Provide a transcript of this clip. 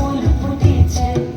полю бутиться.